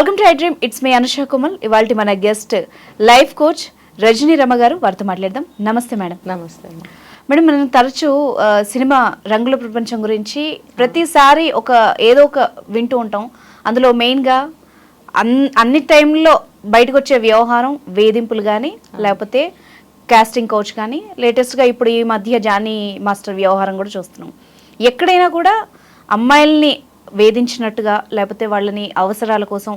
Welcome to I dream. It's me Anusha Kumal ఇవాళ మన guest life coach Rajani Rama garu. వారితో మాట్లాడదాం. నమస్తే మేడం. నమస్తే. మేడం. మనం తరచూ సినిమా రంగుల ప్రపంచం గురించి ప్రతిసారి ఒక ఏదో ఒక వింటూ ఉంటాం. అందులో మెయిన్గా అన్ అన్ని టైంలో బయటకు వచ్చే వ్యవహారం వేధింపులు కానీ లేకపోతే కాస్టింగ్ కోచ్ కానీ లేటెస్ట్గా ఇప్పుడు ఈ మధ్య జానీ మాస్టర్ వ్యవహారం కూడా చూస్తున్నాం. ఎక్కడైనా కూడా అమ్మాయిల్ని వేధించినట్టుగా లేకపోతే వాళ్ళని అవసరాల కోసం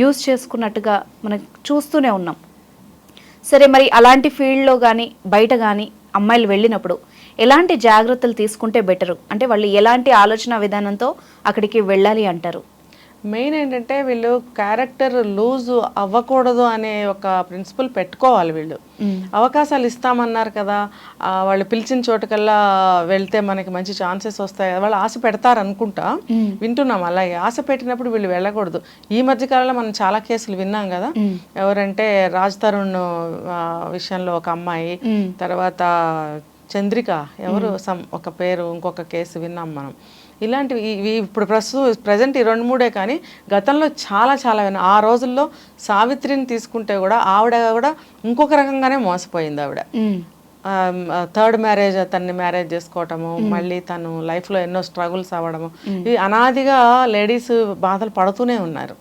యూజ్ చేసుకున్నట్టుగా మనం చూస్తూనే ఉన్నాం. సరే మరి అలాంటి ఫీల్డ్లో కానీ బయట కానీ అమ్మాయిలు వెళ్ళినప్పుడు ఎలాంటి జాగ్రత్తలు తీసుకుంటే బెటరు అంటే వాళ్ళు ఎలాంటి ఆలోచన విధానంతో అక్కడికి వెళ్ళాలి అంటారు? మెయిన్ ఏంటంటే వీళ్ళు క్యారెక్టర్ లూజ్ అవ్వకూడదు అనే ఒక ప్రిన్సిపల్ పెట్టుకోవాలి వీళ్ళు. అవకాశాలు ఇస్తామన్నారు కదా వాళ్ళు పిలిచిన చోటుకల్లా వెళ్తే మనకి మంచి ఛాన్సెస్ వస్తాయి కదా వాళ్ళు ఆశ పెడతారు అనుకుంటా వింటున్నాం అలాగే ఆశ పెట్టినప్పుడు వీళ్ళు వెళ్ళకూడదు. ఈ మధ్య కాలంలో మనం చాలా కేసులు విన్నాం కదా ఎవరంటే రాజ్ తరుణ్ విషయంలో ఒక అమ్మాయి తర్వాత చంద్రిక ఎవరు సమ్ ఒక పేరు ఇంకొక కేసు విన్నాం మనం. ఇలాంటివి ఇవి ఇప్పుడు ప్రస్తుతం ప్రజెంట్ ఈ రెండు మూడే కానీ గతంలో చాలా చాలా ఆ రోజుల్లో సావిత్రిని తీసుకుంటే కూడా ఆవిడ కూడా ఇంకొక రకంగానే మోసపోయింది ఆవిడ. థర్డ్ మ్యారేజ్ అతన్ని మ్యారేజ్ చేసుకోవటము మళ్ళీ తను లైఫ్లో ఎన్నో స్ట్రగుల్స్ అవ్వడము. ఇవి అనాదిగా లేడీస్ బాధలు పడుతూనే ఉన్నారు.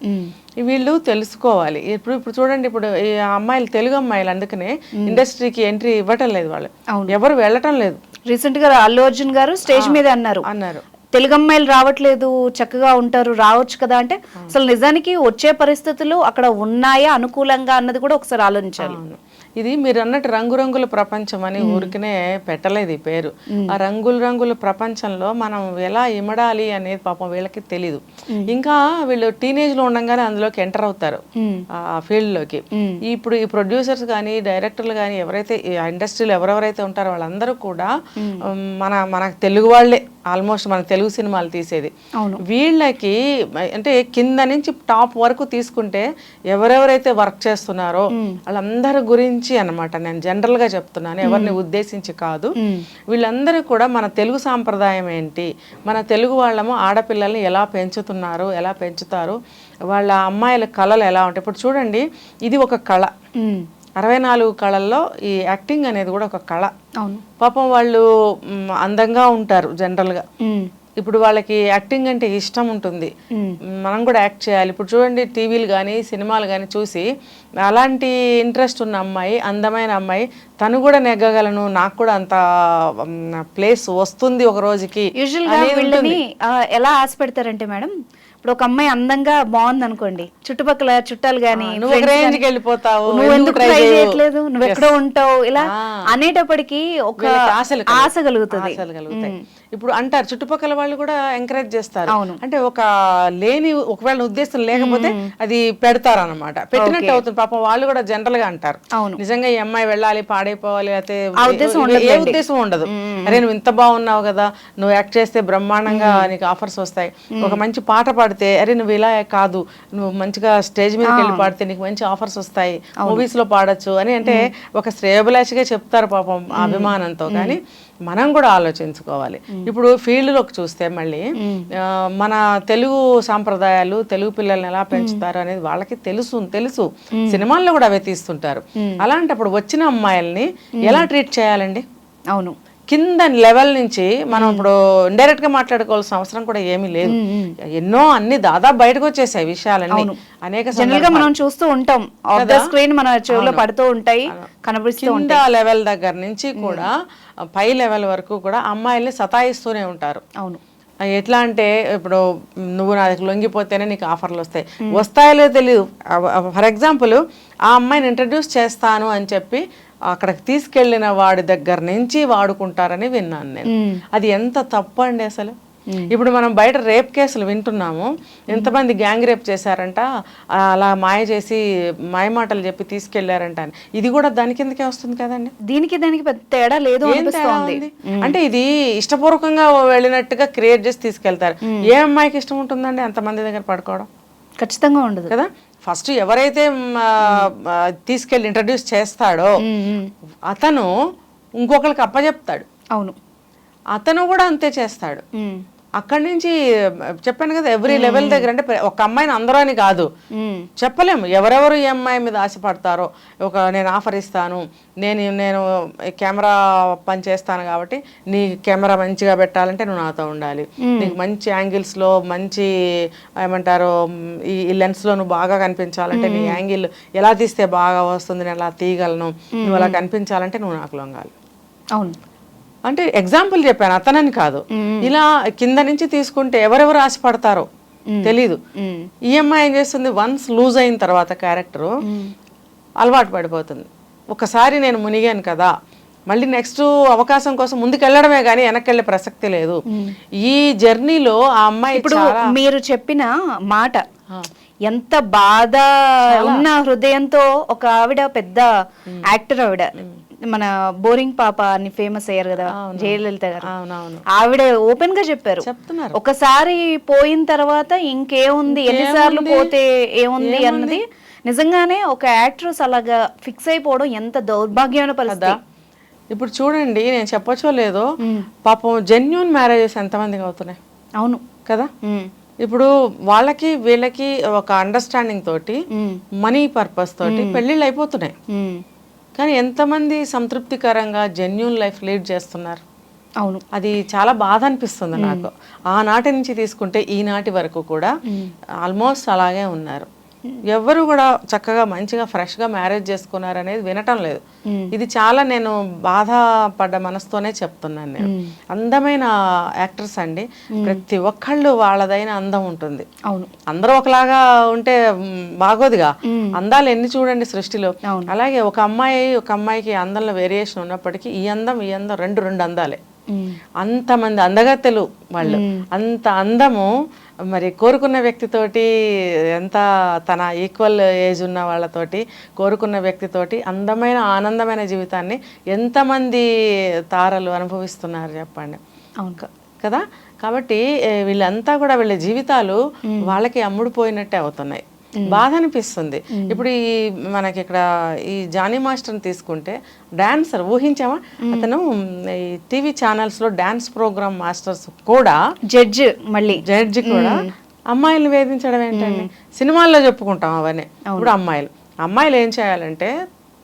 వీళ్ళు తెలుసుకోవాలి. ఇప్పుడు ఇప్పుడు చూడండి ఇప్పుడు ఈ అమ్మాయిలు తెలుగు అమ్మాయిలు అందుకనే ఇండస్ట్రీకి ఎంట్రీ ఇవ్వటం లేదు వాళ్ళు. ఎవరు వెళ్ళటం లేదు. రీసెంట్గా అల్లు అర్జున్ గారు స్టేజ్ మీద అన్నారు. అన్నారు. తెలుగు అమ్మాయిలు రావట్లేదు చక్కగా ఉంటారు రావచ్చు కదా అంటే అసలు నిజానికి వచ్చే పరిస్థితులు అక్కడ ఉన్నాయా అనుకూలంగా అన్నది కూడా ఒకసారి ఆలోచించాలి. ఇది మీరు అన్నట్టు రంగురంగుల ప్రపంచం అని ఊరికనే పెట్టలేదు ఈ పేరు. ఆ రంగుల రంగుల ప్రపంచంలో మనం ఎలా ఇమడాలి అనేది పాపం వీళ్ళకి తెలీదు. ఇంకా వీళ్ళు టీనేజ్లో ఉండగానే అందులోకి ఎంటర్ అవుతారు. ఆ ఫీల్డ్లోకి ఇప్పుడు ఈ ప్రొడ్యూసర్స్ కానీ డైరెక్టర్లు కానీ ఎవరైతే ఇండస్ట్రీలో ఎవరెవరైతే ఉంటారో వాళ్ళందరూ కూడా మన మన తెలుగు వాళ్ళే. ఆల్మోస్ట్ మన తెలుగు సినిమాలు తీసేది. వీళ్ళకి అంటే కింద నుంచి టాప్ వరకు తీసుకుంటే ఎవరెవరైతే వర్క్ చేస్తున్నారో వాళ్ళందరి గురించి అన్నమాట నేను జనరల్గా చెప్తున్నాను ఎవరిని ఉద్దేశించి కాదు. వీళ్ళందరూ కూడా మన తెలుగు సాంప్రదాయం ఏంటి మన తెలుగు వాళ్ళము ఆడపిల్లల్ని ఎలా పెంచుతున్నారు ఎలా పెంచుతారు వాళ్ళ అమ్మాయిల కళలు ఎలా ఉంటాయి. ఇప్పుడు చూడండి ఇది ఒక కళ. అరవై నాలుగు కళల్లో ఈ యాక్టింగ్ అనేది కూడా ఒక కళ. అవును. పాపం వాళ్ళు అందంగా ఉంటారు జనరల్గా. ఇప్పుడు వాళ్ళకి యాక్టింగ్ అంటే ఇష్టం ఉంటుంది. మనం కూడా యాక్ట్ చేయాలి. ఇప్పుడు చూడండి టీవీలు కానీ సినిమాలు కానీ చూసి అలాంటి ఇంట్రెస్ట్ ఉన్న అమ్మాయి అందమైన అమ్మాయి తను కూడా నెగ్గగలను నాకు కూడా అంత ప్లేస్ వస్తుంది ఒక రోజుకి ఎలా ఆశ పెడతారంటే మేడం ఇప్పుడు ఒక అమ్మాయి అందంగా బాగుంది అనుకోండి చుట్టుపక్కల చుట్టాలు గాని వెళ్ళిపోతావు నువ్వు ఎందుకు ట్రై? చేయట్లేదు? నువ్వు ఎక్కడో ఉంటావు? ఇలా అనేటప్పటికి ఒక ఆశ కలుగుతుంది. ఇప్పుడు అంటారు చుట్టుపక్కల వాళ్ళు కూడా ఎంకరేజ్ చేస్తారు. అంటే ఒక లేని ఒకవేళ ఉద్దేశం లేకపోతే అది పెడతారు అనమాట పెట్టినట్టు అవుతుంది. పాపం వాళ్ళు కూడా జనరల్గా అంటారు. నిజంగా ఈ అమ్మాయి వెళ్ళాలి పాడైపోవాలి అయితే ఉద్దేశం ఏ ఉద్దేశం ఉండదు. అరే నువ్వు ఇంత బాగున్నావు కదా నువ్వు యాక్ట్ చేస్తే బ్రహ్మాండంగా నీకు ఆఫర్స్ వస్తాయి. ఒక మంచి పాట పాడితే అరే నువ్వు ఇలా కాదు నువ్వు మంచిగా స్టేజ్ మీదకి వెళ్ళి పాడితే నీకు మంచి ఆఫర్స్ వస్తాయి. మూవీస్లో పాడొచ్చు అని అంటే ఒక శ్రేయభిలాషిగా చెప్తారు పాపం అభిమానంతో. కానీ మనం కూడా ఆలోచించుకోవాలి. ఇప్పుడు ఫీల్డ్లోకి చూస్తే మళ్ళీ మన తెలుగు సాంప్రదాయాలు తెలుగు పిల్లల్ని ఎలా పెంచుతారు అనేది వాళ్ళకి తెలుసు తెలుసు. సినిమాల్లో కూడా అవే తీస్తుంటారు. అలాంటప్పుడు వచ్చిన అమ్మాయిల్ని ఎలా ట్రీట్ చేయాలండి? అవును. కింద లెవెల్ నుంచి మనం ఇప్పుడు ఇండైరెక్ట్గా మాట్లాడుకోవాల్సిన అవసరం కూడా ఏమీ లేదు. ఎన్నో అన్ని దాదాపు బయటకు వచ్చేసాయి విషయాలన్నీ. అనేక జనరల్గా మనం చూస్తూ ఉంటాం. ఆఫ్ ద స్క్రీన్ మన చెవిలో పడుతూ ఉంటాయి కనిపిస్తూ కింద లెవెల్ దగ్గర నుంచి కూడా పై లెవెల్ వరకు కూడా అమ్మాయిల్ని సతాయిస్తూనే ఉంటారు. అవును. ఎట్లా అంటే ఇప్పుడు నువ్వు నా దగ్గర లొంగిపోతేనే నీకు ఆఫర్లు వస్తాయి. వస్తాయో తెలియదు ఫర్ ఎగ్జాంపుల్ ఆ అమ్మాయిని ఇంట్రడ్యూస్ చేస్తాను అని చెప్పి అక్కడికి తీసుకెళ్ళిన వాడి దగ్గర నుంచి వాడుకుంటారని విన్నాను నేను. అది ఎంత తప్పు అండి అసలు ఇప్పుడు మనం బయట రేప్ కేసులు వింటున్నాము. ఎంతమంది గ్యాంగ్ రేప్ చేశారంట అలా మాయ చేసి మాయ మాటలు చెప్పి తీసుకెళ్ళారంట అని. ఇది కూడా దాని కిందకే వస్తుంది కదండి? దీనికి దానికి పెద్ద తేడా లేదు? అంటే ఇది ఇష్టపూర్వకంగా వెళ్ళినట్టుగా క్రియేట్ చేసి తీసుకెళ్తారు. ఏ అమ్మాయికి ఇష్టం ఉంటుందండి అంతమంది దగ్గర పడుకోవడం? ఖచ్చితంగా ఉండదు. కదా? ఫస్ట్ ఎవరైతే తీసుకెళ్ళి ఇంట్రడ్యూస్ చేస్తాడో అతను ఇంకొకరికి అప్పచెప్తాడు అవును. అతను కూడా అంతే చేస్తాడు. అక్కడి నుంచి చెప్పాను కదా ఎవ్రీ లెవెల్ దగ్గర అంటే ఒక అమ్మాయిని అందరూ అని కాదు. చెప్పలేము. ఎవరెవరు ఈ అమ్మాయి మీద ఆశపడతారో ఒక నేను ఆఫర్ ఇస్తాను నేను నేను కెమెరా పని చేస్తాను కాబట్టి నీ కెమెరా మంచిగా పెట్టాలంటే నువ్వు నాతో ఉండాలి. నీకు మంచి యాంగిల్స్లో మంచి ఏమంటారు ఈ ఈ లెన్స్లో నువ్వు బాగా కనిపించాలంటే నీ యాంగిల్ ఎలా తీస్తే బాగా వస్తుంది నేను అలా తీయగలను నువ్వు అలా కనిపించాలంటే నువ్వు నాకు లొంగాలి. అవును. అంటే ఎగ్జాంపుల్ చెప్పాను అతనని కాదు. ఇలా కింద నుంచి తీసుకుంటే ఎవరెవరు ఆశపడతారో తెలీదు. ఈఎంఐ ఏం చేస్తుంది? వన్స్ లూజ్ అయిన తర్వాత క్యారెక్టరు అలవాటు పడిపోతుంది. ఒకసారి నేను మునిగాను కదా మళ్ళీ నెక్స్ట్ అవకాశం కోసం ముందుకు వెళ్ళడమే కానీ వెనక్కి వెళ్ళే ప్రసక్తి లేదు. ఈ జర్నీలో ఆ అమ్మాయి ఇప్పుడు మీరు చెప్పిన మాట ఎంత బాధ ఉన్న హృదయంతో ఒక ఆవిడ పెద్ద యాక్టర్ ఆవిడ. మన బోరింగ్ పాప అని ఫేమస్ అయ్యారు కదా జయలలిత గారు. ఆవిడ ఓపెన్గా చెప్పారు. చెప్తున్నారు. ఒకసారి పోయిన తర్వాత ఇంకేముంది ఎన్నిసార్లు పోతే ఏముంది అన్నది నిజంగానే ఒక యాక్ట్రెస్ అలాగా ఫిక్స్ అయిపోవడం ఎంత దౌర్భాగ్యమైన పరిస్థితి. ఇప్పుడు చూడండి నేను చెప్పొచ్చో లేదో పాపం జెన్యున్ మ్యారేజెస్ ఎంతమందికి అవుతున్నాయి? అవును. కదా? ఇప్పుడు వాళ్ళకి వీళ్ళకి ఒక అండర్స్టాండింగ్ తోటి మనీ పర్పస్ తోటి పెళ్ళిళ్ళు అయిపోతున్నాయి. కానీ ఎంతమంది సంతృప్తికరంగా జెన్యున్ లైఫ్ లీడ్ చేస్తున్నారు? అవును. అది చాలా బాధ అనిపిస్తుంది నాకు. ఆనాటి నుంచి తీసుకుంటే ఈనాటి వరకు కూడా ఆల్మోస్ట్ అలాగే ఉన్నారు. ఎవ్వరు కూడా చక్కగా మంచిగా ఫ్రెష్గా మ్యారేజ్ చేసుకున్నారు అనేది వినటం లేదు. ఇది చాలా నేను బాధపడ్డ మనసుతోనే చెప్తున్నాను నేను. అందమైన యాక్టర్స్ అండి. ప్రతి ఒక్కళ్ళు వాళ్ళదైన అందం ఉంటుంది. అవును. అందరూ ఒకలాగా ఉంటే బాగోదుగా. అందాలు ఎన్ని చూడండి సృష్టిలో. అలాగే ఒక అమ్మాయి ఒక అమ్మాయికి అందంలో వేరియేషన్ ఉన్నప్పటికీ ఈ అందం ఈ అందం రెండు రెండు అందాలే. అంతమంది అందగత్తెలు వాళ్ళు. అంత అందము మరి కోరుకున్న వ్యక్తితోటి ఎంత తన ఈక్వల్ ఏజ్ ఉన్న వాళ్ళతోటి కోరుకున్న వ్యక్తితోటి అందమైన ఆనందమైన జీవితాన్ని ఎంతమంది తారలు అనుభవిస్తున్నారు చెప్పండి. అవును. కదా? కాబట్టి వీళ్ళంతా కూడా వీళ్ళ జీవితాలు వాళ్ళకి అమ్ముడుపోయినట్టే అవుతున్నాయి. బాధ అనిపిస్తుంది. ఇప్పుడు ఈ మనకి ఇక్కడ ఈ జానీ మాస్టర్ని తీసుకుంటే డాన్సర్ ఊహించామా అతను ఈ టీవీ ఛానల్స్లో డాన్స్ ప్రోగ్రామ్ మాస్టర్స్ కూడా జడ్జ్ మళ్ళీ. జడ్జి కూడా అమ్మాయిలు వేధించడం ఏంటండి? సినిమాల్లో చెప్పుకుంటాం అవన్నీ. ఇప్పుడు అమ్మాయిలు. అమ్మాయిలు ఏం చేయాలంటే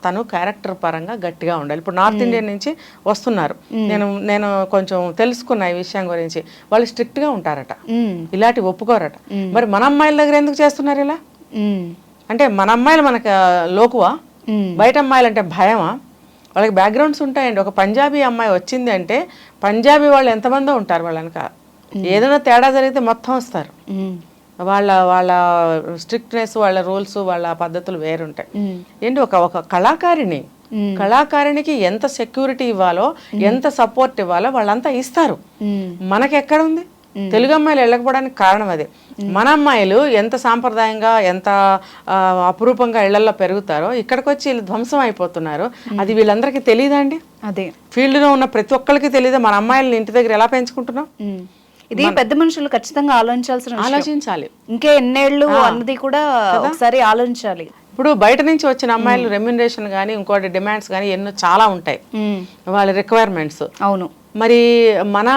తను క్యారెక్టర్ పరంగా గట్టిగా ఉండాలి. ఇప్పుడు నార్త్ ఇండియన్ నుంచి వస్తున్నారు. నేను నేను కొంచెం తెలుసుకున్న ఈ విషయం గురించి. వాళ్ళు స్ట్రిక్ట్గా ఉంటారట ఇలాంటి ఒప్పుకోరట. మరి మన అమ్మాయిల దగ్గర ఎందుకు చేస్తున్నారు ఇలా? అంటే మన అమ్మాయిలు మనకు లోకువా? బయట అమ్మాయిలు అంటే భయమా? వాళ్ళకి బ్యాక్గ్రౌండ్స్ ఉంటాయండి. ఒక పంజాబీ అమ్మాయి వచ్చింది అంటే పంజాబీ వాళ్ళు ఎంతమందో ఉంటారు వాళ్ళ వెనక. ఏదైనా తేడా జరిగితే మొత్తం వస్తారు. వాళ్ళ వాళ్ళ స్ట్రిక్ట్నెస్ వాళ్ళ రూల్స్ వాళ్ళ పద్ధతులు వేరుంటాయి. ఏంటి ఒక ఒక కళాకారిణి? కళాకారిణికి ఎంత సెక్యూరిటీ ఇవ్వాలో ఎంత సపోర్ట్ ఇవ్వాలో వాళ్ళంతా ఇస్తారు. ఉమ్, మనకి ఎక్కడ ఉంది తెలుగు అమ్మాయిలు వెళ్ళకపోవడానికి కారణం అదే. మన అమ్మాయిలు ఎంత సాంప్రదాయంగా ఎంత అపురూపంగా ఇళ్ళలో పెరుగుతారో ఇక్కడికి వచ్చి వీళ్ళు ధ్వంసం అయిపోతున్నారు. అది వీళ్ళందరికీ తెలియదండి అదే. ఫీల్డ్లో ఉన్న ప్రతి ఒక్కరికి తెలియదు మన అమ్మాయిలని ఇంటి దగ్గర ఎలా పెంచుకుంటున్నాం. ఇది పెద్ద మనుషులు ఖచ్చితంగా ఆలోచించాల్సిన. ఆలోచించాలి. ఇంకే ఎన్నేళ్ళు అన్నది కూడా ఒకసారి ఆలోచించాలి. ఇప్పుడు బయట నుంచి వచ్చిన అమ్మాయిలు రెమ్యునరేషన్ కానీ ఇంకోటి డిమాండ్స్ కానీ ఎన్నో చాలా ఉంటాయి. వాళ్ళ రిక్వైర్మెంట్స్ అవును. మరి మన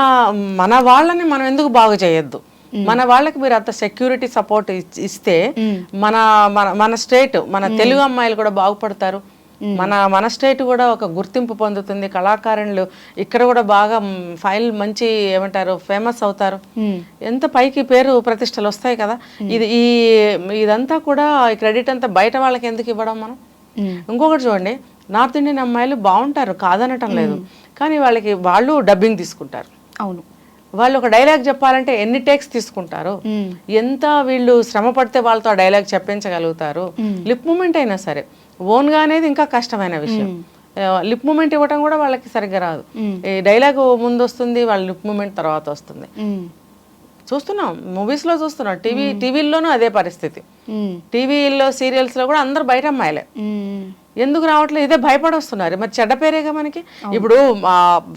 మన వాళ్ళని మనం ఎందుకు బాగు చేయొద్దు? మన వాళ్ళకి మీరు అంత సెక్యూరిటీ సపోర్ట్ ఇస్తే మన మన మన స్టేట్ మన తెలుగు అమ్మాయిలు కూడా బాగుపడతారు. మన మన స్టేట్ కూడా ఒక గుర్తింపు పొందుతుంది. కళాకారులు ఇక్కడ కూడా బాగా ఫైల్ మంచి ఏమంటారు ఫేమస్ అవుతారు. ఎంత పైకి పేరు ప్రతిష్టలు వస్తాయి కదా? ఇది ఈ ఇదంతా కూడా ఈ క్రెడిట్ అంతా బయట వాళ్ళకి ఎందుకు ఇవ్వడం మనం? ఇంకొకటి చూడండి. నార్త్ ఇండియన్ అమ్మాయిలు బాగుంటారు కాదనటం లేదు. కానీ వాళ్ళకి వాళ్ళు డబ్బింగ్ తీసుకుంటారు. అవును. వాళ్ళు ఒక డైలాగ్ చెప్పాలంటే ఎన్ని టేక్స్ తీసుకుంటారు ఎంత వీళ్ళు శ్రమ పడితే వాళ్ళతో ఆ డైలాగ్ చెప్పించగలుగుతారు లిప్ మూమెంట్ అయినా సరే. ఓన్గా అనేది ఇంకా కష్టమైన విషయం. లిప్ మూమెంట్ ఇవ్వటం కూడా వాళ్ళకి సరిగ్గా రాదు. ఈ డైలాగ్ ముందు వస్తుంది వాళ్ళ లిప్ మూమెంట్ తర్వాత వస్తుంది. చూస్తున్నాం మూవీస్లో చూస్తున్నాం. టీవీ టీవీల్లోనూ అదే పరిస్థితి. ఉమ్, టీవీల్లో సీరియల్స్లో కూడా అందరు బయట అమ్మాయిలే. ఎందుకు రావట్లేదు? ఇదే భయపడొస్తున్నారు. మరి చెడ్డ పేరేగా మనకి? ఇప్పుడు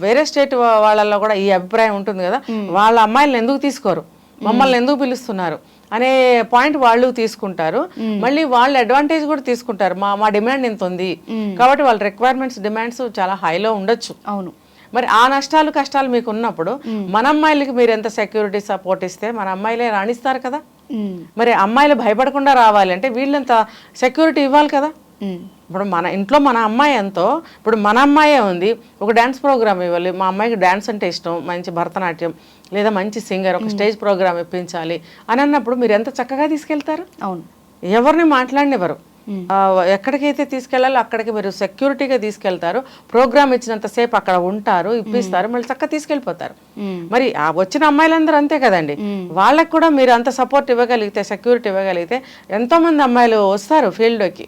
వేరే స్టేట్ వాళ్ళల్లో కూడా ఈ అభిప్రాయం ఉంటుంది కదా. వాళ్ళ అమ్మాయిలను ఎందుకు తీసుకోరు? మమ్మల్ని ఎందుకు పిలుస్తున్నారు? అనే పాయింట్ వాళ్ళు తీసుకుంటారు. మళ్ళీ వాళ్ళు అడ్వాంటేజ్ కూడా తీసుకుంటారు. మా మా డిమాండ్ ఇంత ఉంది కాబట్టి వాళ్ళ రిక్వైర్మెంట్స్ డిమాండ్స్ చాలా హైలో ఉండొచ్చు. అవును. మరి ఆ నష్టాలు కష్టాలు మీకు ఉన్నప్పుడు మన అమ్మాయిలకి మీరు ఎంత సెక్యూరిటీ సపోర్ట్ ఇస్తే మన అమ్మాయిలే రాణిస్తారు కదా? మరి అమ్మాయిలు భయపడకుండా రావాలి అంటే వీళ్ళంత సెక్యూరిటీ ఇవ్వాలి కదా? ఇప్పుడు మన ఇంట్లో మన అమ్మాయి ఎంతో ఇప్పుడు మన అమ్మాయే ఉంది. ఒక డ్యాన్స్ ప్రోగ్రామ్ ఇవ్వాలి. మా అమ్మాయికి డ్యాన్స్ అంటే ఇష్టం మంచి భరతనాట్యం లేదా మంచి సింగర్ ఒక స్టేజ్ ప్రోగ్రామ్ ఇప్పించాలి అని అన్నప్పుడు మీరు ఎంత చక్కగా తీసుకెళ్తారు? అవును. ఎవరిని మాట్లాడినెవరు ఆ, ఎక్కడికైతే తీసుకెళ్ళాలో అక్కడికి మీరు సెక్యూరిటీగా తీసుకెళ్తారు. ప్రోగ్రామ్ ఇచ్చినంతసేపు అక్కడ ఉంటారు ఇప్పిస్తారు మళ్ళీ చక్కగా తీసుకెళ్ళిపోతారు. ఉమ్, మరి ఆ వచ్చిన అమ్మాయిలందరూ అంతే కదండి. వాళ్ళకి కూడా మీరు అంత సపోర్ట్ ఇవ్వగలిగితే సెక్యూరిటీ ఇవ్వగలిగితే ఎంతో మంది అమ్మాయిలు వస్తారు ఫీల్డ్లోకి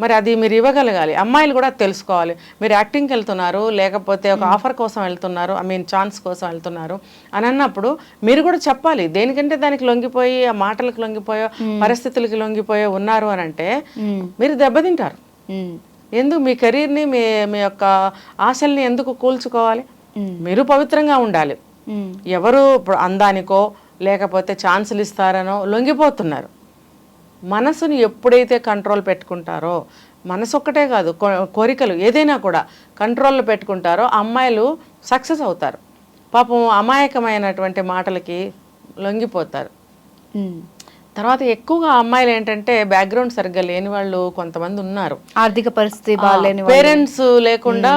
మరి అది మీరు ఇవ్వగలగాలి. అమ్మాయిలు కూడా తెలుసుకోవాలి. మీరు యాక్టింగ్కి వెళ్తున్నారు లేకపోతే ఒక ఆఫర్ కోసం వెళ్తున్నారు ఐ మీన్ ఛాన్స్ కోసం వెళ్తున్నారు అని అన్నప్పుడు మీరు కూడా చెప్పాలి. దేనికంటే దానికి లొంగిపోయి ఆ మాటలకు లొంగిపోయో పరిస్థితులకి లొంగిపోయో ఉన్నారు అని అంటే మీరు దెబ్బతింటారు. ఎందుకు? మీ కెరీర్ని మీ మీ యొక్క ఆశల్ని ఎందుకు కూల్చుకోవాలి. మీరు పవిత్రంగా ఉండాలి. ఎవరు ఇప్పుడు అందానికో లేకపోతే ఛాన్సులు ఇస్తారనో లొంగిపోతున్నారు. మనసుని ఎప్పుడైతే కంట్రోల్ పెట్టుకుంటారో మనసు ఒక్కటే కాదు కోరికలు ఏదైనా కూడా కంట్రోల్లో పెట్టుకుంటారో అమ్మాయిలు సక్సెస్ అవుతారు. పాపం అమాయకమైనటువంటి మాటలకి లొంగిపోతారు. తర్వాత ఎక్కువగా అమ్మాయిలు ఏంటంటే బ్యాక్గ్రౌండ్ సరిగ్గా లేని వాళ్ళు కొంతమంది ఉన్నారు. ఆర్థిక పరిస్థితి బాగాలేని. పేరెంట్స్ లేకుండా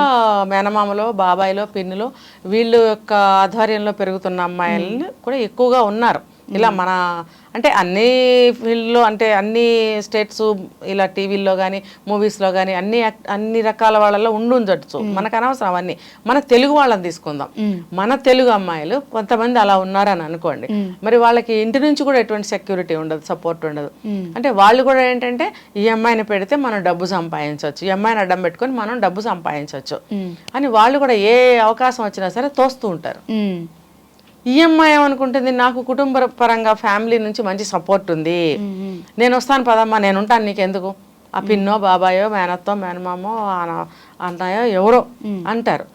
మేనమామలో బాబాయిలో పిన్నిలో వీళ్ళు యొక్క ఆధ్వర్యంలో పెరుగుతున్న అమ్మాయిలు కూడా ఎక్కువగా ఉన్నారు. ఇలా మన అంటే అన్ని ఫీల్డ్లో అంటే అన్ని స్టేట్స్ ఇలా టీవీల్లో కానీ మూవీస్లో కానీ అన్ని అన్ని రకాల వాళ్ళలో ఉండి ఉండొచ్చు మనకు అనవసరం అవన్నీ. మన తెలుగు వాళ్ళని తీసుకుందాం. మన తెలుగు అమ్మాయిలు కొంతమంది అలా ఉన్నారని అనుకోండి. మరి వాళ్ళకి ఇంటి నుంచి కూడా ఎటువంటి సెక్యూరిటీ ఉండదు సపోర్ట్ ఉండదు. అంటే వాళ్ళు కూడా ఏంటంటే ఈ అమ్మాయిని పెడితే మనం డబ్బు సంపాదించవచ్చు ఈ అమ్మాయిని అడ్డం పెట్టుకొని మనం డబ్బు సంపాదించవచ్చు అని వాళ్ళు కూడా ఏ అవకాశం వచ్చినా సరే తోస్తూ ఉంటారు. ఈ అమ్మాయి ఏమనుకుంటుంది? నాకు కుటుంబ పరంగా ఫ్యామిలీ నుంచి మంచి సపోర్ట్ ఉంది. నేను వస్తాను పదమ్మా నేను ఉంటాను నీకెందుకు? ఆ పిన్నో బాబాయో మేనత్తో మేనమామో అన్నయ్యో ఎవరో అంటారు.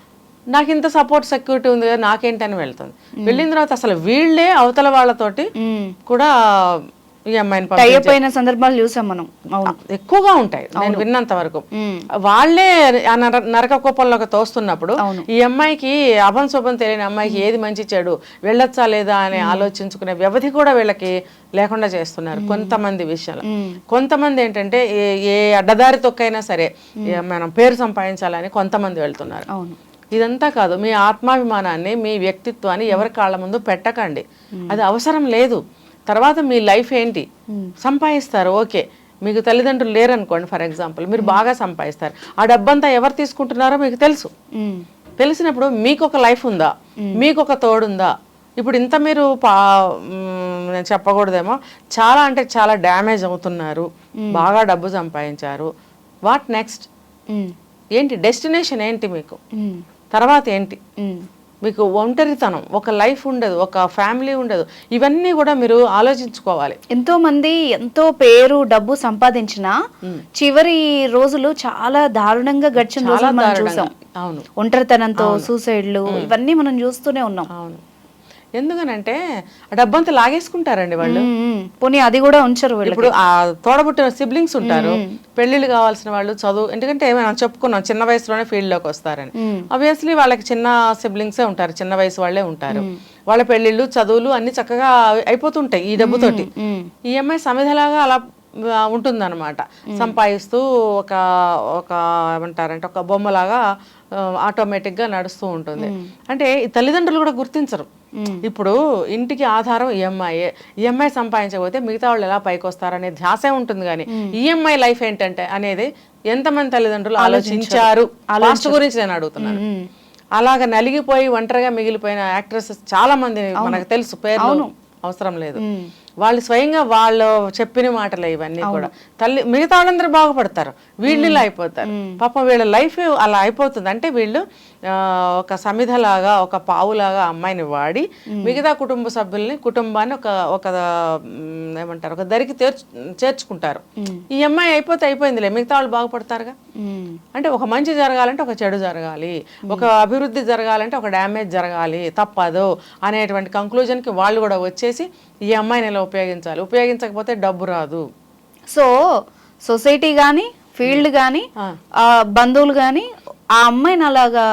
నాకు ఇంత సపోర్ట్ సెక్యూరిటీ ఉంది కదా నాకేంటని వెళ్తుంది. వెళ్ళిన తర్వాత అసలు వీళ్ళే అవతల వాళ్ళతోటి. కూడా ఈ అమ్మాయిని టై పంపించే- అప్ అయిన సందర్భాలు చూసాం మనం. ఎక్కువగా ఉంటాయి. నేను విన్నంత వరకు. వాళ్ళే నరక కూపంలోకి తోస్తున్నప్పుడు. ఈ అమ్మాయికి అభం శుభం తెలియని అమ్మాయికి ఏది మంచి చెడు వెళ్ళొచ్చా లేదా అని ఆలోచించుకునే వ్యవధి కూడా వీళ్ళకి లేకుండా చేస్తున్నారు కొంతమంది విషయాలు. కొంతమంది ఏంటంటే ఏ ఏ అడ్డదారి తొక్కైనా సరే మనం పేరు సంపాదించాలని కొంతమంది వెళ్తున్నారు. ఇదంతా కాదు మీ ఆత్మాభిమానాన్ని మీ వ్యక్తిత్వాన్ని ఎవరి కాళ్ళ ముందు పెట్టకండి. అది అవసరం లేదు. తర్వాత మీ లైఫ్ ఏంటి? సంపాదిస్తారు ఓకే. మీకు తల్లిదండ్రులు లేరనుకోండి ఫర్ ఎగ్జాంపుల్. మీరు బాగా సంపాదిస్తారు. ఆ డబ్బంతా ఎవరు తీసుకుంటున్నారో మీకు తెలుసు. తెలిసినప్పుడు మీకు ఒక లైఫ్ ఉందా? మీకు ఒక తోడుందా? ఇప్పుడు ఇంత మీరు పా నేను చెప్పకూడదేమో. చాలా అంటే చాలా డ్యామేజ్ అవుతున్నారు. బాగా డబ్బు సంపాదించారు. What next? ఏంటి? డెస్టినేషన్ ఏంటి మీకు? తర్వాత ఏంటి? మీకు ఒంటరితనం ఒక లైఫ్ ఉండదు ఒక ఫ్యామిలీ ఉండదు. ఇవన్నీ కూడా మీరు ఆలోచించుకోవాలి. ఎంతో మంది ఎంతో పేరు డబ్బు సంపాదించిన చివరి రోజులు చాలా దారుణంగా గడిచిన రోజులు మనం. చూసాం. అవును. ఒంటరితనంతో సూసైడ్లు ఇవన్నీ మనం చూస్తూనే ఉన్నాం. అవును. ఎందుకనంటే ఆ డబ్బంతా లాగేసుకుంటారండి వాళ్ళు. పోనీ అది కూడా ఉంచరు ఇప్పుడు ఆ తోడబుట్టిన సిబ్లింగ్స్ ఉంటారు. పెళ్ళిళ్ళు కావాల్సిన వాళ్ళు చదువు ఎందుకంటే మనం చెప్పుకున్నాం చిన్న వయసులోనే ఫీల్డ్లోకి వస్తారని. మ్మ్. ఆబ్వియస్లీ వాళ్ళకి చిన్న సిబ్లింగ్సే ఉంటారు చిన్న వయసు వాళ్ళే ఉంటారు. వాళ్ళ పెళ్ళిళ్ళు చదువులు అన్ని చక్కగా అయిపోతుంటాయి ఈ డబ్బుతోటి. ఈ అమ్మాయి సమిధలాగా అలా ఉంటుందన్నమాట. సంపాదిస్తూ ఒక ఒక ఏమంటారంటే ఒక బొమ్మలాగా ఆటోమేటిక్గా నడుస్తూ ఉంటుంది. అంటే ఈ తల్లిదండ్రులు కూడా గుర్తించరు. ఇప్పుడు ఇంటికి ఆధారం ఈఎంఐ ఈఎంఐ సంపాదించకపోతే మిగతా వాళ్ళు ఎలా పైకి వస్తారనే ధ్యాసే ఉంటుంది కానీ ఈఎంఐ లైఫ్ ఏంటంటే అనేది ఎంతమంది తల్లిదండ్రులు ఆలోచించారు. లాస్ట్ గురించి నేను అడుగుతున్నాను. అలాగ నలిగిపోయి ఒంటరిగా మిగిలిపోయిన యాక్ట్రెసెస్ చాలా మంది మనకు తెలుసు. పేర్లు అవసరం లేదు. వాళ్ళు స్వయంగా వాళ్ళు చెప్పిన మాటలే ఇవన్నీ కూడా. తల్లి మిగతా వాళ్ళందరూ బాగుపడతారు. వీళ్ళు ఇలా అయిపోతారు. పాపం వీళ్ళ లైఫ్ అలా అయిపోతుంది. అంటే వీళ్ళు ఒక సమిధలాగా ఒక పావులాగా అమ్మాయిని వాడి మిగతా కుటుంబ సభ్యుల్ని కుటుంబాన్ని ఒక ఒక ఏమంటారు ఒక దరికి చేర్చు చేర్చుకుంటారు. ఈ అమ్మాయి అయిపోతే అయిపోయిందిలే. మిగతా వాళ్ళు బాగుపడతారుగా? అంటే ఒక మంచి జరగాలంటే ఒక చెడు జరగాలి. ఒక అభివృద్ధి జరగాలంటే ఒక డ్యామేజ్ జరగాలి. తప్పదు అనేటువంటి కంక్లూజన్కి వాళ్ళు కూడా వచ్చేసి ఈ అమ్మాయిని ఇలా ఉపయోగించాలి? ఉపయోగించకపోతే డబ్బు రాదు. సో సొసైటీ కానీ ఫీల్డ్ కానీ ఆ. బంధువులు కానీ ఆ అమ్మాయిని అలాగా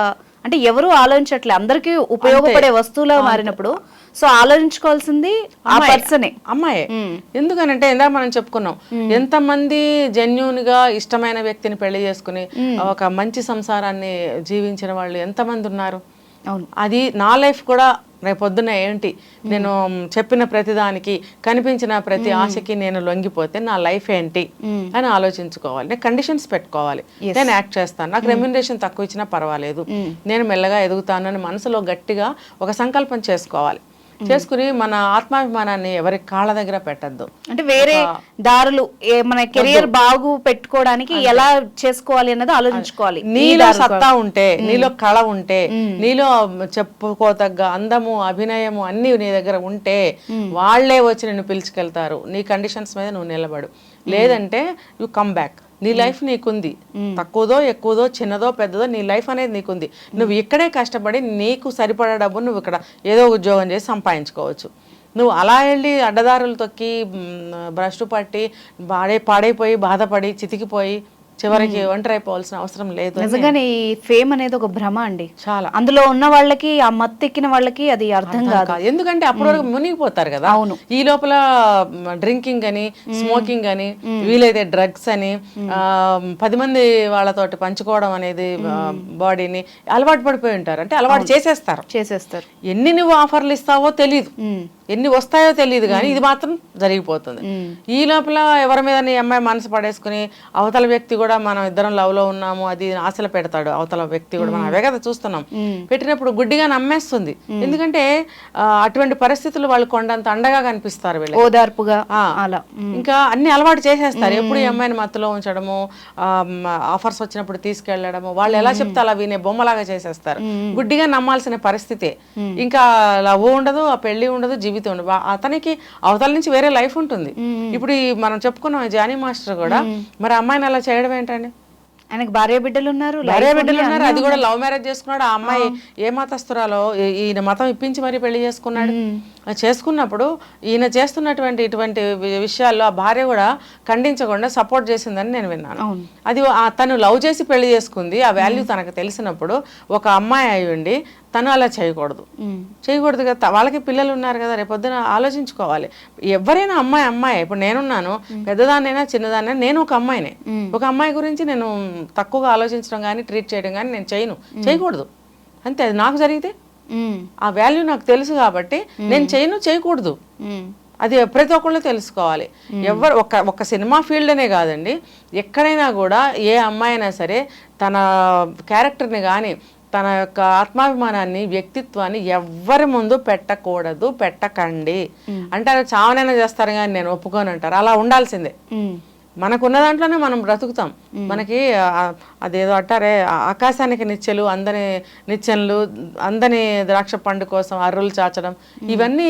అంటే ఎవరు ఆలోచించట్లే. అందరికీ ఉపయోగపడే వస్తువులా మారినప్పుడు. సో ఆలోచించుకోవాల్సింది ఆ పర్సనే. అమ్మాయే. మ్మ్. ఎందుకనంటే ఇందాక మనం చెప్పుకున్నాం ఎంతమంది జెన్యున్గా ఇష్టమైన వ్యక్తిని పెళ్ళి చేసుకుని ఒక మంచి సంసారాన్ని జీవించిన వాళ్ళు ఎంతమంది ఉన్నారు? అవును. అది నా లైఫ్ కూడా రేపొద్దున ఏంటి? నేను చెప్పిన ప్రతిదానికి కనిపించిన ప్రతి ఆశకి నేను లొంగిపోతే నా లైఫ్ ఏంటి? అని ఆలోచించుకోవాలి. నేను కండిషన్స్ పెట్టుకోవాలి. నేను యాక్ట్ చేస్తాను. నాకు రెమ్యునరేషన్ తక్కువ ఇచ్చినా పర్వాలేదు. నేను మెల్లగా ఎదుగుతాను అని మనసులో గట్టిగా ఒక సంకల్పం చేసుకోవాలి. చేసుకుని మన ఆత్మాభిమానాన్ని ఎవరి కాళ్ళ దగ్గర పెట్టద్దు. అంటే వేరే దారులు మన కెరియర్ బాగు పెట్టుకోవడానికి ఎలా చేసుకోవాలి అన్నది ఆలోచించుకోవాలి. నీలో సత్తా ఉంటే నీలో కళ ఉంటే నీలో చెప్పుకోతగ్గ అందము అభినయము అన్ని నీ దగ్గర ఉంటే వాళ్ళే వచ్చి నిన్ను పిలుచుకెళ్తారు. నీ కండిషన్స్ మీద నువ్వు నిలబడు. లేదంటే యు కమ్ బ్యాక్ నీ లైఫ్ నీకుంది. తక్కువదో ఎక్కువదో చిన్నదో పెద్దదో నీ లైఫ్ అనేది నీకుంది. నువ్వు ఇక్కడే కష్టపడి నీకు సరిపడా డబ్బు నువ్వు ఇక్కడ ఏదో ఉద్యోగం చేసి సంపాదించుకోవచ్చు. నువ్వు అలా వెళ్ళి అడ్డదారులు తొక్కి భ్రష్టు పట్టి పాడై పాడైపోయి బాధపడి చితికిపోయి చివరికి ఒంటరి అయిపోవాల్సిన అవసరం లేదు నిజంగానే ఈ ఫేమ్ అనేది ఒక భ్రమ అండి. చాలా. అందులో ఉన్న వాళ్ళకి ఆ మత్తు ఎక్కిన వాళ్ళకి అది అర్థం కాదు. ఎందుకంటే అప్పటి వరకు మునిగిపోతారు కదా. అవును. ఈ లోపల డ్రింకింగ్ అని స్మోకింగ్ అని వీలైతే డ్రగ్స్ అని పది మంది వాళ్ళతోటి పంచుకోవడం అనేది బాడీని అలవాటు పడిపోయి ఉంటారు. అంటే అలవాటు చేసేస్తారు. చేసేస్తారు. ఎన్ని నువ్వు ఆఫర్లు ఇస్తావో తెలియదు. ఎన్ని వస్తాయో తెలియదు కానీ ఇది మాత్రం జరిగిపోతుంది. ఈ లోపల ఎవరి మీద అమ్మాయి మనసు పడేసుకుని అవతల వ్యక్తి కూడా మనం ఇద్దరం లవ్లో ఉన్నాము అది ఆశలు పెడతాడు. అవతల వ్యక్తి కూడా మనం అవే కదా చూస్తున్నాం. పెట్టినప్పుడు గుడ్డిగా నమ్మేస్తుంది. ఎందుకంటే అటువంటి పరిస్థితులు వాళ్ళు కొండంత అండగా కనిపిస్తారు వీళ్ళు ఓదార్పుగా అలా. ఇంకా అన్ని అలవాటు చేసేస్తారు. ఎప్పుడు ఈ అమ్మాయిని మత్తులో ఉంచడము ఆఫర్స్ వచ్చినప్పుడు తీసుకెళ్ళడము వాళ్ళు ఎలా చెప్తే అలా వినే బొమ్మలాగా చేసేస్తారు. గుడ్డిగా నమ్మాల్సిన పరిస్థితే. ఇంకా లవ్ ఉండదు ఆ పెళ్ళి ఉండదు జీవితం వా- అతనికి అవతల నుంచి వేరే లైఫ్ ఉంటుంది. ఇప్పుడు మనం చెప్పుకున్నాం జానీ మాస్టర్ కూడా మరి అమ్మాయిని అలా చేయడం ఏంటండి? ఆయనకు భార్య బిడ్డలు ఉన్నారు భార్య బిడ్డలు ఉన్నారు. అది కూడా లవ్ మ్యారేజ్ చేసుకున్నాడు. ఆ అమ్మాయి ఏ మతస్థురాలో ఈయన మతం ఇప్పించి మరీ పెళ్ళి చేసుకున్నాడు. చేసుకున్నప్పుడు ఈయన చేస్తున్నటువంటి ఇటువంటి విషయాల్లో ఆ భార్య కూడా ఖండించకుండా సపోర్ట్ చేసిందని నేను విన్నాను. అది తను లవ్ చేసి పెళ్ళి చేసుకుంది. ఆ వాల్యూ తనకు తెలిసినప్పుడు ఒక అమ్మాయి అయి ఉండి తను అలా చేయకూడదు. చేయకూడదు కదా వాళ్ళకి పిల్లలు ఉన్నారు కదా రేపొద్దున ఆలోచించుకోవాలి. ఎవరైనా అమ్మాయి అమ్మాయి ఇప్పుడు నేనున్నాను పెద్దదాన్నైనా చిన్నదాన్నైనా నేను ఒక అమ్మాయినే. ఒక అమ్మాయి గురించి నేను తక్కువగా ఆలోచించడం కానీ ట్రీట్ చేయడం కానీ నేను చేయను. చేయకూడదు. అంతే అది నాకు జరిగితే. ఆ వాల్యూ నాకు తెలుసు కాబట్టి నేను చేయను చేయకూడదు. అది ప్రతి ఒక్కళ్ళు తెలుసుకోవాలి. ఎవరు ఒక ఒక సినిమా ఫీల్డ్ అనే కాదండి ఎక్కడైనా కూడా ఏ అమ్మాయి అయినా సరే తన క్యారెక్టర్ని కానీ తన యొక్క ఆత్మాభిమానాన్ని వ్యక్తిత్వాన్ని ఎవ్వరి ముందు పెట్టకూడదు పెట్టకండి. అంటారు చావనైనా చేస్తారు కానీ నేను ఒప్పుకోను అంటారు. అలా ఉండాల్సిందే. మనకున్న దాంట్లోనే మనం బ్రతుకుతాం. మనకి అదేదో అంటారే ఆకాశానికి నిచ్చెలు అందని నిచ్చెనలు అందని ద్రాక్ష పండు కోసం అర్రులు చాచడం ఇవన్నీ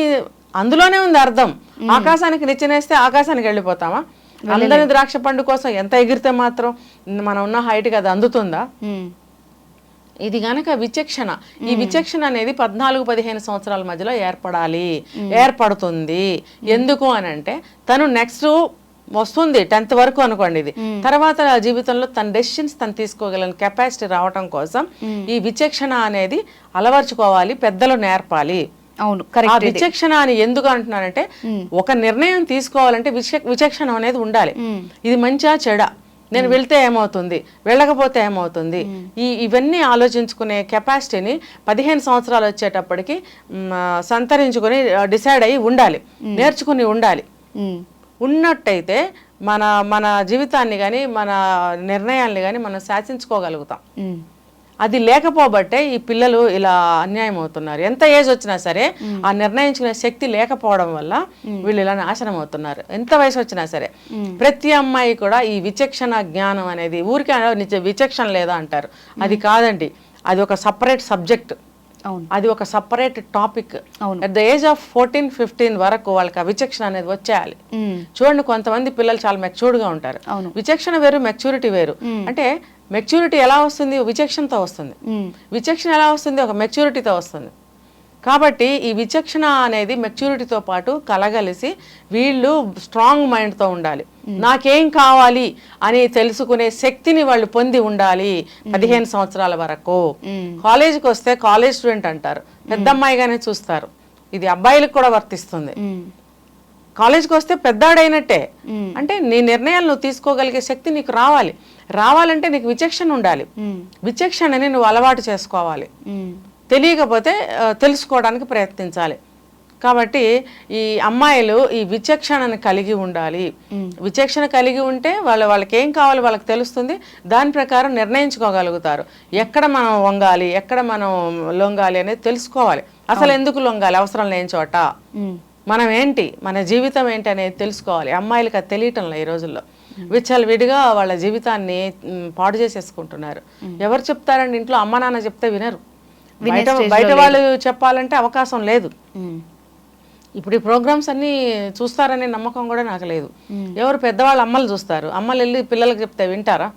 అందులోనే ఉంది అర్థం. ఆకాశానికి నిచ్చెనేస్తే ఆకాశానికి వెళ్ళిపోతామా? అందని ద్రాక్ష పండు కోసం ఎంత ఎగిరితే మాత్రం మనం ఉన్న హైట్కి అది అందుతుందా. ఇది గనక విచక్షణ. ఈ విచక్షణ అనేది పద్నాలుగు పదిహేను సంవత్సరాల మధ్యలో ఏర్పడాలి. ఏర్పడుతుంది. ఎందుకు అని అంటే తను నెక్స్ట్ వస్తుంది టెన్త్ వరకు అనుకోండి ఇది. తర్వాత జీవితంలో తన డెసిషన్స్ తను తీసుకోగలిగిన కెపాసిటీ రావటం కోసం ఈ విచక్షణ అనేది అలవర్చుకోవాలి పెద్దలు నేర్పాలి. అవును ఆ కరెక్ట్ విచక్షణ అని ఎందుకు అంటున్నానంటే ఒక నిర్ణయం తీసుకోవాలంటే విచ- విచక్షణ అనేది ఉండాలి. ఇది మంచా చెడా. నేను వెళ్తే ఏమవుతుంది? వెళ్ళకపోతే ఏమవుతుంది? ఈ ఇవన్నీ ఆలోచించుకునే కెపాసిటీని పదిహేను సంవత్సరాలు వచ్చేటప్పటికి సంతరించుకొని డిసైడ్ అయ్యి ఉండాలి. నేర్చుకుని ఉండాలి. ఉన్నట్టయితే మన మన జీవితాన్ని కానీ మన నిర్ణయాల్ని కానీ మనం శాసించుకోగలుగుతాం. అది లేకపోబట్టే ఈ పిల్లలు ఇలా అన్యాయం అవుతున్నారు. ఎంత ఏజ్ వచ్చినా సరే ఆ నిర్ణయించుకునే శక్తి లేకపోవడం వల్ల వీళ్ళు ఇలా నాశనం అవుతున్నారు. ఎంత వయసు వచ్చినా సరే. ప్రతి అమ్మాయి కూడా ఈ విచక్షణ జ్ఞానం అనేది ఊరికే నిజ విచక్షణ లేదా అంటారు. అది కాదండి. అది ఒక సపరేట్ సబ్జెక్ట్ అది ఒక సపరేట్ టాపిక్ అవును. At the age of fourteen fifteen వరకు వాళ్ళకి ఆ విచక్షణ అనేది వచ్చేయాలి. చూడండి కొంతమంది పిల్లలు చాలా మెచ్యూర్డ్గా ఉంటారు. విచక్షణ వేరు మెచ్యూరిటీ వేరు. అంటే మెచ్యూరిటీ ఎలా వస్తుంది? విచక్షణతో వస్తుంది. విచక్షణ ఎలా వస్తుంది? ఒక మెచ్యూరిటీతో వస్తుంది. కాబట్టి ఈ విచక్షణ అనేది మెచ్యూరిటీతో పాటు కలగలిసి వీళ్ళు స్ట్రాంగ్ మైండ్తో ఉండాలి. నాకేం కావాలి అని తెలుసుకునే శక్తిని వాళ్ళు పొంది ఉండాలి పదిహేను సంవత్సరాల వరకు. కాలేజీకి వస్తే కాలేజ్ స్టూడెంట్ అంటారు. పెద్ద అమ్మాయిగానే చూస్తారు. ఇది అబ్బాయిలకు కూడా వర్తిస్తుంది. కాలేజ్కి వస్తే పెద్దాడైనట్టే. అంటే నీ నిర్ణయాలు నువ్వు తీసుకోగలిగే శక్తి నీకు రావాలి. రావాలంటే నీకు విచక్షణ ఉండాలి. విచక్షణని నువ్వు అలవాటు చేసుకోవాలి. తెలియకపోతే తెలుసుకోవడానికి ప్రయత్నించాలి. కాబట్టి ఈ అమ్మాయిలు ఈ విచక్షణను కలిగి ఉండాలి. విచక్షణ కలిగి ఉంటే వాళ్ళ వాళ్ళకి ఏం కావాలో వాళ్ళకి తెలుస్తుంది. దాని ప్రకారం నిర్ణయించుకోగలుగుతారు. ఎక్కడ మనం వంగాలి ఎక్కడ మనం లొంగాలి అనేది తెలుసుకోవాలి. అసలు ఎందుకు లొంగాలి? అవసరం లేని చోట. మనం ఏంటి మన జీవితం ఏంటి అనేది తెలుసుకోవాలి. అమ్మాయిలకి అది తెలియటంలో ఈ రోజుల్లో. విచ్చలు విడిగా వాళ్ళ జీవితాన్ని పాడు చేసేసుకుంటున్నారు. ఎవరు చెప్తారండి ఇంట్లో అమ్మ నాన్న చెప్తే వినరు. బయట బయట వాళ్ళు చెప్పాలంటే అవకాశం లేదు. ఇప్పుడు ఈ ప్రోగ్రామ్స్ అన్ని చూస్తారనే నమ్మకం కూడా నాకు లేదు. ఎవరు పెద్దవాళ్ళు అమ్మలు చూస్తారు. అమ్మలు వెళ్ళి పిల్లలకు చెప్తే వింటారా?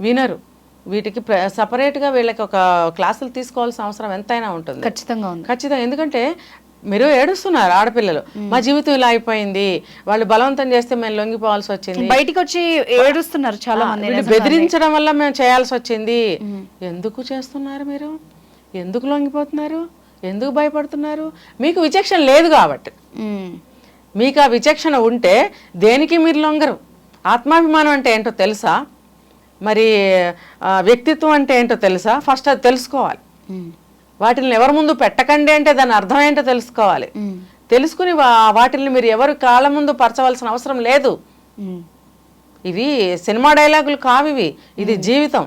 వినరు. వీటికి ప్ర- సపరేట్గా వీళ్ళకి ఒక క్లాసులు తీసుకోవాల్సిన అవసరం ఎంతైనా ఉంటుంది. ఖచ్చితంగా ఉంది. ఖచ్చితంగా. ఎందుకంటే మీరు ఏడుస్తున్నారు ఆడపిల్లలు. మా జీవితం ఇలా అయిపోయింది. వాళ్ళు బలవంతం చేస్తే మేము లొంగిపోవాల్సి వచ్చింది. బయటికి వచ్చి ఏడుస్తున్నారు చాలా మంది బెదిరించడం వల్ల మేము చేయాల్సి వచ్చింది. ఎందుకు చేస్తున్నారు మీరు? ఎందుకు లొంగిపోతున్నారు? ఎందుకు భయపడుతున్నారు? మీకు విచక్షణ లేదు కాబట్టి. మీకు ఆ విచక్షణ ఉంటే దేనికి మీరు లొంగరు? ఆత్మాభిమానం అంటే ఏంటో తెలుసా? మరి వ్యక్తిత్వం అంటే ఏంటో తెలుసా? ఫస్ట్ అది తెలుసుకోవాలి. వాటిని ఎవరి ముందు పెట్టకండి అంటే దాని అర్థం ఏంటో తెలుసుకోవాలి. తెలుసుకుని వాటిని మీరు ఎవరి కాళ్ళ ముందు పరచవలసిన అవసరం లేదు. ఇవి సినిమా డైలాగులు కావివి. ఇది జీవితం.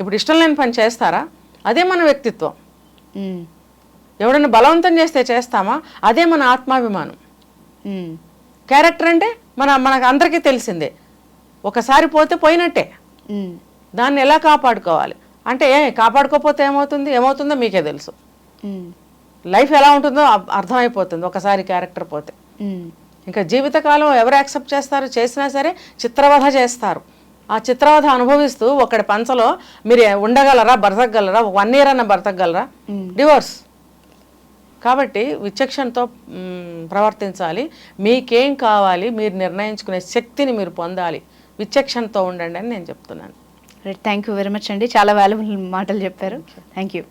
ఇప్పుడు ఇష్టం లేని పని చేస్తారా? అదే మన వ్యక్తిత్వం. ఎవడన్నా బలవంతం చేస్తే చేస్తామా? అదే మన ఆత్మాభిమానం. క్యారెక్టర్ అంటే మన మనకు అందరికీ తెలిసిందే. ఒకసారి పోతే పోయినట్టే. దాన్ని ఎలా కాపాడుకోవాలి? అంటే కాపాడుకోకపోతే ఏమవుతుంది? ఏమవుతుందో మీకే తెలుసు. లైఫ్ ఎలా ఉంటుందో అర్థమైపోతుంది. ఒకసారి క్యారెక్టర్ పోతే. ఇంకా జీవితకాలం ఎవరు యాక్సెప్ట్ చేస్తారు? చేసినా సరే చిత్రవధ చేస్తారు. ఆ చిత్రవధ అనుభవిస్తూ ఒకటి పంచలో మీరు ఉండగలరా? బ్రతకగలరా? వన్ ఇయర్ అన్న బ్రతకగలరా? డివోర్స్. కాబట్టి విచక్షణతో ప్రవర్తించాలి. మీకేం కావాలి? మీరు నిర్ణయించుకునే శక్తిని మీరు పొందాలి. విచక్షణతో ఉండండి అని నేను చెప్తున్నాను. థ్యాంక్ యూ వెరీ మచ్ అండి చాలా వాల్యుబుల్ మాటలు చెప్పారు. Thank you